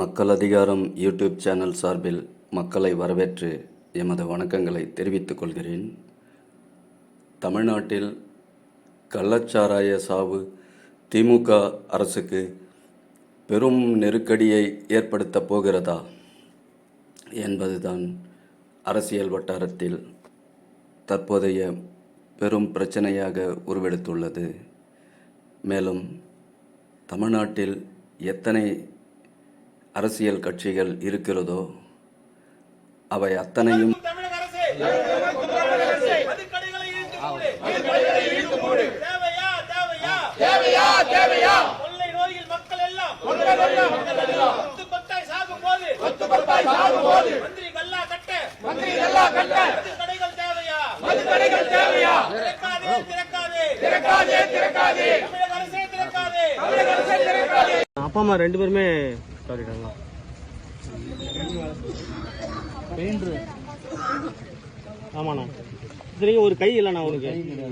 மக்கள் அதிகாரம் YouTube channel சார்பில் மக்களை வரவேற்று எமது வணக்கங்களை தெரிவித்துக் கொள்கிறேன். தமிழ்நாட்டில் கள்ளச்சாராய சாவு திமுக அரசுக்கு பெரும் நெருக்கடியை ஏற்படுத்தப் போகிறதா என்பதுதான் அரசியல் வட்டாரத்தில் தற்போதைய பெரும் பிரச்சனையாக உருவெடுத்துள்ளது. மேலும் தமிழ்நாட்டில் எத்தனை அரசியல் கட்சிகள் இருக்கிறதோ அவை அத்தனையும் அப்பா அம்மா ரெண்டு பேருமே சாரிட்டாங்களா ஆமாண்ணா. சரிங்க ஒரு கை இல்லைண்ணா உனக்கு.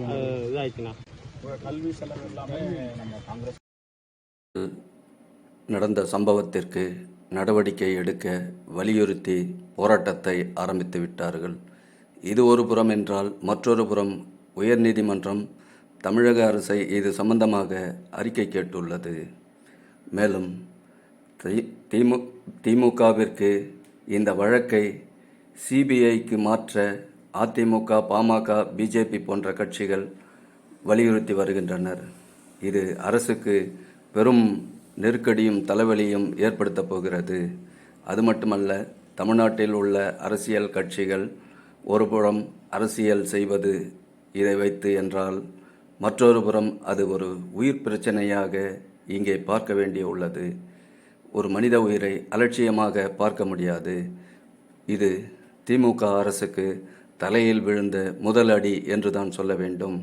அஹ், இதாயிடுச்சுண்ணா. நடந்த சம்பவத்திற்கு நடவடிக்கை எடுக்க வலியுறுத்தி போராட்டத்தை ஆரம்பித்து விட்டார்கள். இது ஒரு புறம் என்றால் மற்றொரு புறம் உயர்நீதிமன்றம் தமிழக அரசை இது சம்பந்தமாக அறிக்கை கேட்டுள்ளது. மேலும் திமு திமுகவிற்கு இந்த வழக்கை சிபிஐக்கு மாற்ற அதிமுக பாமக பிஜேபி போன்ற கட்சிகள் வலியுறுத்தி வருகின்றனர். இது அரசுக்கு பெரும் நெருக்கடியும் தலைவலியும் ஏற்படுத்தப் போகிறது. அது மட்டுமல்ல தமிழ்நாட்டில் உள்ள அரசியல் கட்சிகள் ஒருபுறம் அரசியல் செய்வது இதை வைத்து என்றால் மற்றொரு புறம் அது ஒரு உயிர் பிரச்சனையாக இங்கே பார்க்க வேண்டிய உள்ளது ஒரு மனித உயிரை அலட்சியமாக பார்க்க முடியாது. இது திமுக அரசுக்கு தலையில் விழுந்த முதல் அடி என்று தான் சொல்ல வேண்டும்.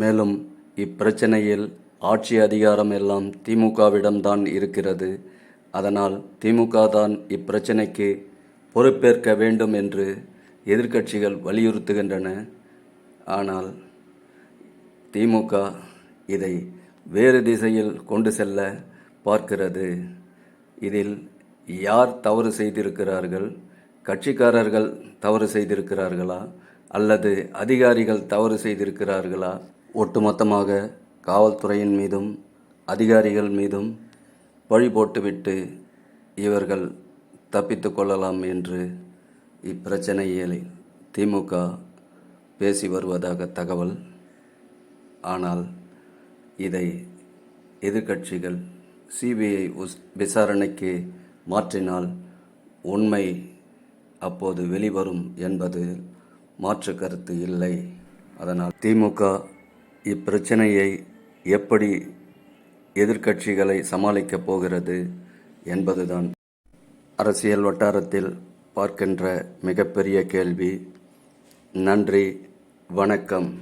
மேலும் இப்பிரச்சனையில் ஆட்சி அதிகாரம் எல்லாம் திமுகவிடம்தான் இருக்கிறது. அதனால் திமுக தான் இப்பிரச்சனைக்கு பொறுப்பேற்க வேண்டும் என்று எதிர்க்கட்சிகள் வலியுறுத்துகின்றன. ஆனால் திமுக இதை வேறு திசையில் கொண்டு செல்ல பார்க்கிறது. இதில் யார் தவறு செய்திருக்கிறார்கள்? கட்சிக்காரர்கள் தவறு செய்திருக்கிறார்களா? அல்லது அதிகாரிகள் தவறு செய்திருக்கிறார்களா? ஒட்டுமொத்தமாக காவல்துறையின் மீதும் அதிகாரிகள் மீதும் பழி போட்டுவிட்டு இவர்கள் தப்பித்து கொள்ளலாம் என்று இப்பிரச்சனையில் திமுக பேசி வருவதாக தகவல். ஆனால் இதை எதிர்க்கட்சிகள் சிபிஐ விசாரணைக்கு மாற்றினால் உண்மை அப்போது வெளிவரும் என்பது மாற்று கருத்து இல்லை. அதனால் திமுக இப்பிரச்சனையை எப்படி எதிர்க்கட்சிகளை சமாளிக்கப் போகிறது என்பதுதான் அரசியல் வட்டாரத்தில் பார்க்கின்ற மிகப்பெரிய கேள்வி. நன்றி வணக்கம்.